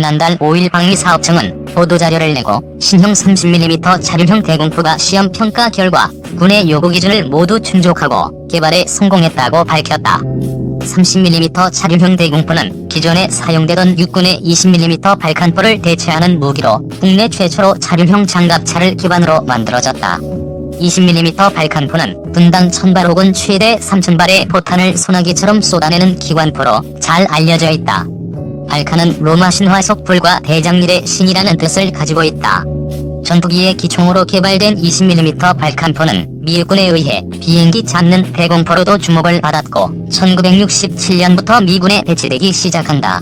지난달 5일 방위사업청은 보도자료를 내고 신형 30mm 자륜형 대공포가 시험 평가 결과 군의 요구 기준을 모두 충족하고 개발에 성공했다고 밝혔다. 30mm 자륜형 대공포는 기존에 사용되던 육군의 20mm 발칸포를 대체하는 무기로 국내 최초로 자륜형 장갑차를 기반으로 만들어졌다. 20mm 발칸포는 분당 1000발 혹은 최대 3000발의 포탄을 소나기처럼 쏟아내는 기관포로 잘 알려져 있다. 발칸은 로마 신화 속 불과 대장일의 신이라는 뜻을 가지고 있다. 전투기의 기총으로 개발된 20mm 발칸포는 미국군에 의해 비행기 잡는 대공포로도 주목을 받았고 1967년부터 미군에 배치되기 시작한다.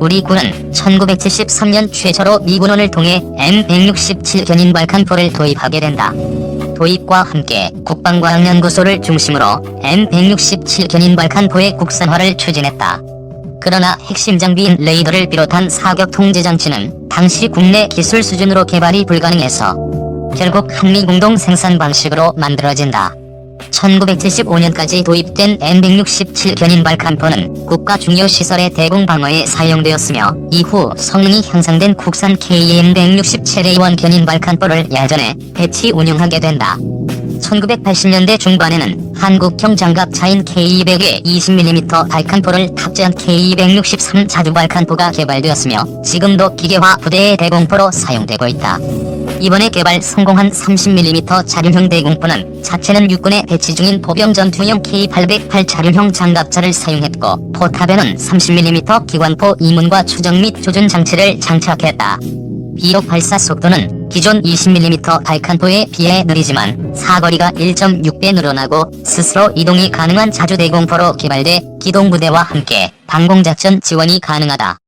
우리 군은 1973년 최초로 미군원을 통해 M167 견인 발칸포를 도입하게 된다. 도입과 함께 국방과학연구소를 중심으로 M167 견인 발칸포의 국산화를 추진했다. 그러나 핵심 장비인 레이더를 비롯한 사격 통제 장치는 당시 국내 기술 수준으로 개발이 불가능해서 결국 한미 공동 생산 방식으로 만들어진다. 1975년까지 도입된 M167 견인 발칸포는 국가 중요 시설의 대공 방어에 사용되었으며 이후 성능이 향상된 국산 KM167A1 견인 발칸포를 야전에 배치 운영하게 된다. 1980년대 중반에는 한국형 장갑차인 K200에 20mm 발칸포를 탑재한 K263 자주 발칸포가 개발되었으며 지금도 기계화 부대의 대공포로 사용되고 있다. 이번에 개발 성공한 30mm 자륜형 대공포는 자체는 육군에 배치 중인 보병 전투용 K808 자륜형 장갑차를 사용했고 포탑에는 30mm 기관포 이문과 추정 및 조준 장치를 장착했다. 비록 발사 속도는 기존 20mm 발칸포에 비해 느리지만 사거리가 1.6배 늘어나고 스스로 이동이 가능한 자주 대공포로 개발돼 기동부대와 함께 방공작전 지원이 가능하다.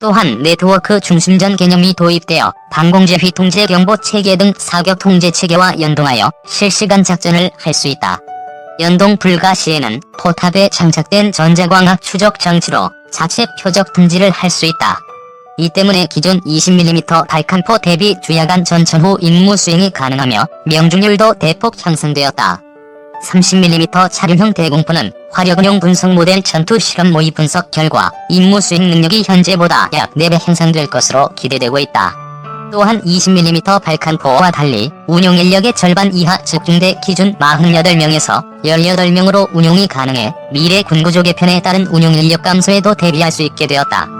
또한 네트워크 중심전 개념이 도입되어 방공제휘 통제 경보 체계 등 사격 통제 체계와 연동하여 실시간 작전을 할 수 있다. 연동 불가 시에는 포탑에 장착된 전자광학 추적 장치로 자체 표적 tum지를 할 수 있다. 이 때문에 기존 20mm 발칸포 대비 주야간 전천 후 임무 수행이 가능하며 명중률도 대폭 향상되었다. 30mm 자륜형 대공포는 화력운용 분석 모델 전투 실험 모의 분석 결과 임무 수행 능력이 현재보다 약 4배 향상될 것으로 기대되고 있다. 또한 20mm 발칸포와 달리 운용 인력의 절반 이하 즉 중대 기준 48명에서 18명으로 운용이 가능해 미래 군구조 개편에 따른 운용 인력 감소에도 대비할 수 있게 되었다.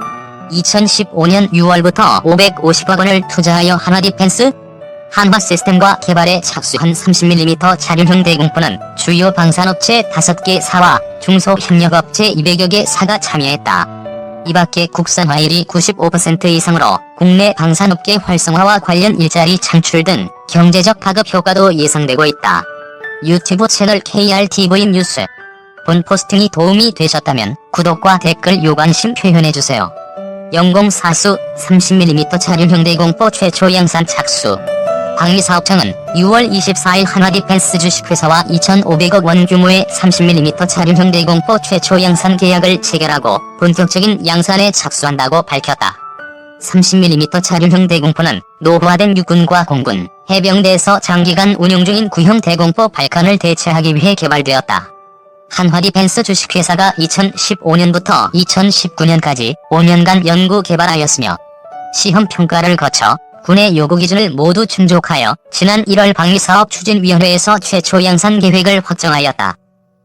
2015년 6월부터 550억 원을 투자하여 한화 디펜스 한화 시스템과 개발에 착수한 30mm 자륜형 대공포는 주요 방산업체 5개 사와 중소협력업체 200여 개 사가 참여했다. 이 밖에 국산화율이 95% 이상으로 국내 방산업계 활성화와 관련 일자리 창출 등 경제적 파급 효과도 예상되고 있다. 유튜브 채널 KRTV 뉴스 본 포스팅이 도움이 되셨다면 구독과 댓글 요관심 표현해주세요. 영공사수 30mm 자륜형 대 공포 최초 양산 착수 방위사업청은 6월 24일 한화디펜스 주식회사와 2,500억 원 규모의 30mm 자륜형 대공포 최초 양산 계약을 체결하고 본격적인 양산에 착수한다고 밝혔다. 30mm 자륜형 대공포는 노후화된 육군과 공군, 해병대에서 장기간 운용 중인 구형 대공포 발칸을 대체하기 위해 개발되었다. 한화 디펜스 주식회사가 2015년부터 2019년까지 5년간 연구 개발하였으며 시험 평가를 거쳐 군의 요구 기준을 모두 충족하여 지난 1월 방위사업 추진위원회에서 최초 양산 계획을 확정하였다.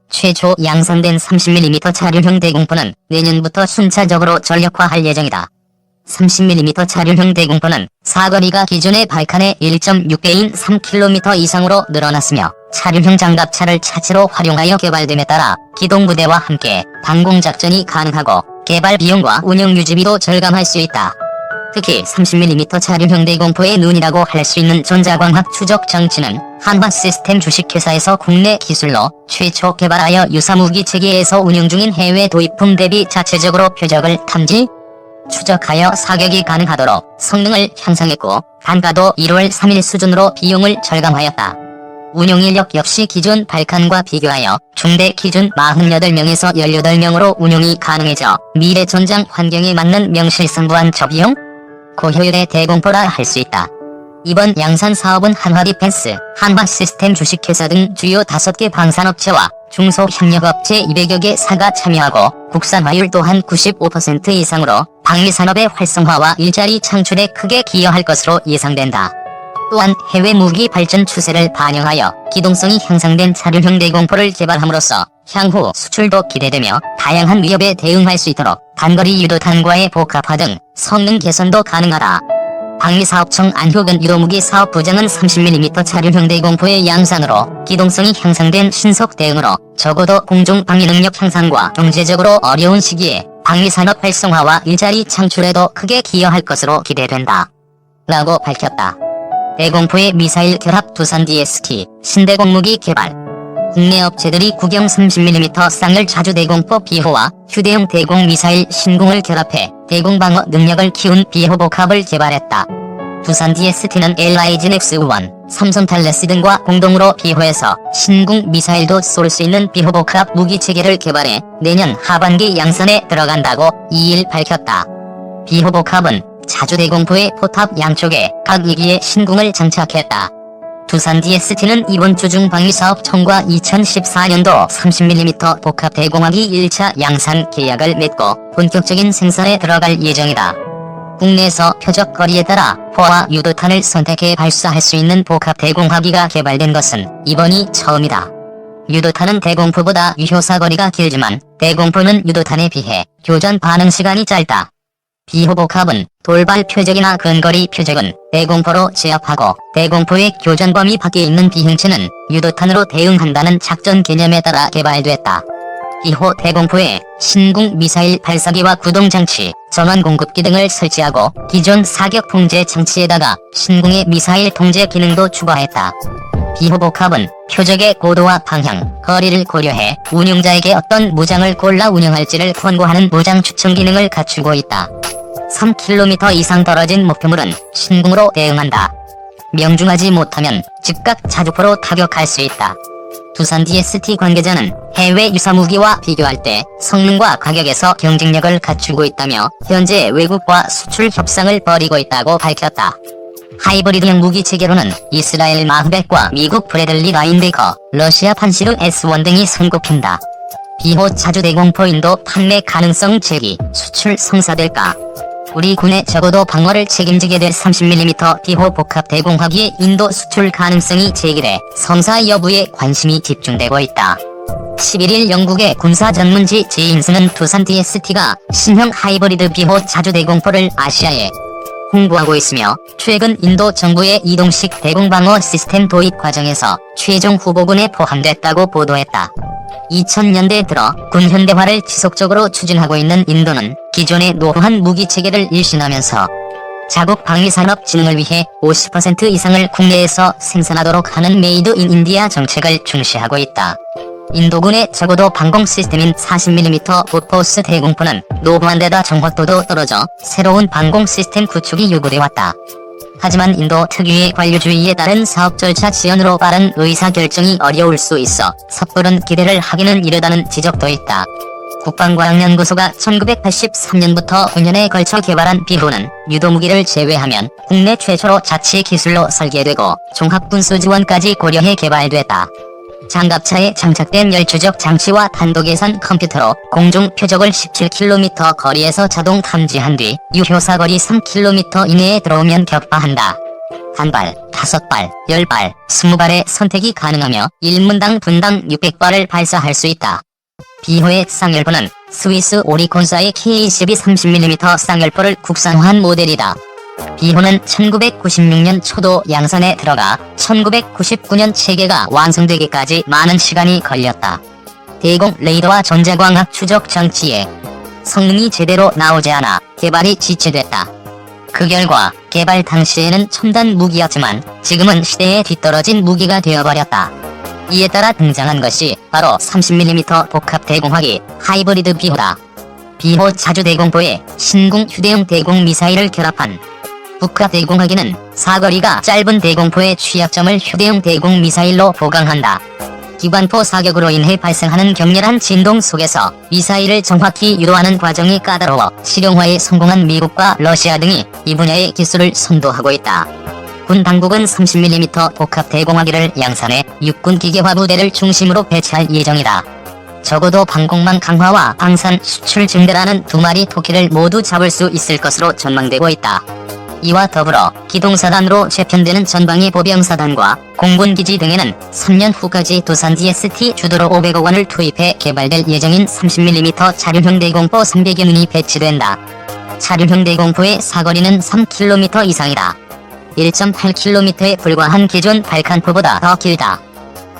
최초 양산된 30mm 자륜형 대공포는 내년부터 순차적으로 전력화할 예정이다. 30mm 자륜형 대공포는 사거리가 기존의 발칸의 1.6배인 3km 이상으로 늘어났으며 차륜형 장갑차를 차체로 활용하여 개발됨에 따라 기동부대와 함께 방공작전이 가능하고 개발 비용과 운영 유지비도 절감할 수 있다. 특히 30mm 차륜형 대공포의 눈이라고 할 수 있는 전자광학 추적 장치는 한화 시스템 주식회사에서 국내 기술로 최초 개발하여 유사무기 체계에서 운영 중인 해외 도입품 대비 자체적으로 표적을 탐지, 추적하여 사격이 가능하도록 성능을 향상했고 단가도 1월 3일 수준으로 비용을 절감하였다. 운용 인력 역시 기존 발칸과 비교하여 중대 기준 48명에서 18명으로 운용이 가능해져 미래 전장 환경에 맞는 명실상부한 저비용, 고효율의 대공포라 할 수 있다. 이번 양산 사업은 한화 디펜스, 한화시스템 주식회사 등 주요 5개 방산업체와 중소협력업체 200여 개 사가 참여하고 국산화율 또한 95% 이상으로 방위산업의 활성화와 일자리 창출에 크게 기여할 것으로 예상된다. 또한 해외 무기 발전 추세를 반영하여 기동성이 향상된 차륜형 대공포를 개발함으로써 향후 수출도 기대되며 다양한 위협에 대응할 수 있도록 단거리 유도탄과의 복합화 등 성능 개선도 가능하다. 방위사업청 안효근 유도무기 사업부장은 30mm 차륜형 대공포의 양산으로 기동성이 향상된 신속 대응으로 적어도 공중 방위 능력 향상과 경제적으로 어려운 시기에 방위산업 활성화와 일자리 창출에도 크게 기여할 것으로 기대된다. 라고 밝혔다. 대공포의 미사일 결합 두산 DST 신대공 무기 개발 국내 업체들이 구경 30mm 쌍열 자주 대공포 비호와 휴대용 대공 미사일 신궁을 결합해 대공 방어 능력을 키운 비호 복합을 개발했다. 두산 DST는 LIGNX1, 삼성 탈레스 등과 공동으로 비호해서 신궁 미사일도 쏠 수 있는 비호 복합 무기 체계를 개발해 내년 하반기 양산에 들어간다고 2일 밝혔다. 비호 복합은 자주 대공포의 포탑 양쪽에 각 2기의 신궁을 장착했다. 두산 DST는 이번 주 중 방위사업 청과 2014년도 30mm 복합 대공화기 1차 양산 계약을 맺고 본격적인 생산에 들어갈 예정이다. 국내에서 표적 거리에 따라 포화 유도탄을 선택해 발사할 수 있는 복합 대공화기가 개발된 것은 이번이 처음이다. 유도탄은 대공포보다 유효사 거리가 길지만 대공포는 유도탄에 비해 교전 반응 시간이 짧다. 비호복합은 돌발 표적이나 근거리 표적은 대공포로 제압하고 대공포의 교전 범위 밖에 있는 비행체는 유도탄으로 대응한다는 작전 개념에 따라 개발됐다. 이호 대공포에 신궁 미사일 발사기와 구동장치, 전원 공급기 등을 설치하고 기존 사격 통제 장치에다가 신궁의 미사일 통제 기능도 추가했다. 비호복합은 표적의 고도와 방향, 거리를 고려해 운용자에게 어떤 무장을 골라 운영할지를 권고하는 무장 추천 기능을 갖추고 있다. 3km 이상 떨어진 목표물은 신궁으로 대응한다. 명중하지 못하면 즉각 자주포로 타격할 수 있다. 두산 DST 관계자는 해외 유사무기와 비교할 때 성능과 가격에서 경쟁력을 갖추고 있다며 현재 외국과 수출 협상을 벌이고 있다고 밝혔다. 하이브리드형 무기 체계로는 이스라엘 마흐백과 미국 브래들리 라인베이커, 러시아 판시르 S1 등이 손꼽힌다. 비호 자주 대공포인도 판매 가능성 제기, 수출 성사될까? 우리 군의 적어도 방어를 책임지게 될 30mm 비호 복합 대공화기의 인도 수출 가능성이 제기돼 성사 여부에 관심이 집중되고 있다. 11일 영국의 군사 전문지 제인스는 두산 DST가 신형 하이브리드 비호 자주 대공포를 아시아에 홍보하고 있으며 최근 인도 정부의 이동식 대공방어 시스템 도입 과정에서 최종 후보군에 포함됐다고 보도했다. 2000년대 들어 군 현대화를 지속적으로 추진하고 있는 인도는 기존의 노후한 무기 체계를 일신하면서 자국 방위 산업 진흥을 위해 50% 이상을 국내에서 생산하도록 하는 메이드 인 인디아 정책을 중시하고 있다. 인도군의 적어도 방공 시스템인 40mm 보포스 대공포는 노후한 데다 정확도도 떨어져 새로운 방공 시스템 구축이 요구돼 왔다. 하지만 인도 특유의 관료주의에 따른 사업 절차 지연으로 빠른 의사결정이 어려울 수 있어 섣부른 기대를 하기는 이르다는 지적도 있다. 국방과학연구소가 1983년부터 9년에 걸쳐 개발한 비호는 유도무기를 제외하면 국내 최초로 자체 기술로 설계되고 종합군수 지원까지 고려해 개발됐다. 장갑차에 장착된 열추적 장치와 탄도계산 컴퓨터로 공중 표적을 17km 거리에서 자동 탐지한 뒤 유효사 거리 3km 이내에 들어오면 격파한다. 한 발, 다섯 발, 열 발, 스무 발의 선택이 가능하며 1문당 분당 600발을 발사할 수 있다. 비호의 쌍열포는 스위스 오리콘사의 K12 30mm 쌍열포를 국산화한 모델이다. 비호는 1996년 초도 양산에 들어가 1999년 체계가 완성되기까지 많은 시간이 걸렸다. 대공 레이더와 전자광학 추적 장치에 성능이 제대로 나오지 않아 개발이 지체됐다. 그 결과 개발 당시에는 첨단 무기였지만 지금은 시대에 뒤떨어진 무기가 되어버렸다. 이에 따라 등장한 것이 바로 30mm 복합 대공화기 하이브리드 비호다. 비호 자주 대공포에 신궁 휴대용 대공 미사일을 결합한 북한 대공화기는 사거리가 짧은 대공포의 취약점을 휴대용 대공 미사일로 보강한다. 기관포 사격으로 인해 발생하는 격렬한 진동 속에서 미사일을 정확히 유도하는 과정이 까다로워 실용화에 성공한 미국과 러시아 등이 이 분야의 기술을 선도하고 있다. 군 당국은 30mm 복합 대공화기를 양산해 육군 기계화 부대를 중심으로 배치할 예정이다. 적어도 방공망 강화와 방산 수출 증대라는 두 마리 토끼를 모두 잡을 수 있을 것으로 전망되고 있다. 이와 더불어 기동사단으로 재편되는 전방위 보병사단과 공군기지 등에는 3년 후까지 도산 DST 주도로 500억 원을 투입해 개발될 예정인 30mm 차륜형 대공포 300여 문이 배치된다. 차륜형 대공포의 사거리는 3km 이상이다. 1.8km에 불과한 기존 발칸포보다 더 길다.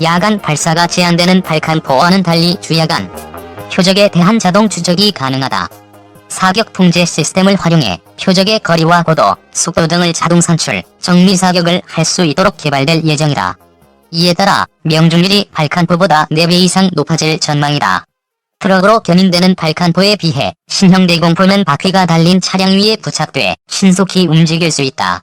야간 발사가 제한되는 발칸포와는 달리 주야간 표적에 대한 자동 추적이 가능하다. 사격 통제 시스템을 활용해 표적의 거리와 고도, 속도 등을 자동 산출, 정밀 사격을 할 수 있도록 개발될 예정이다. 이에 따라 명중률이 발칸포보다 4배 이상 높아질 전망이다. 트럭으로 견인되는 발칸포에 비해 신형 대공포는 바퀴가 달린 차량 위에 부착돼 신속히 움직일 수 있다.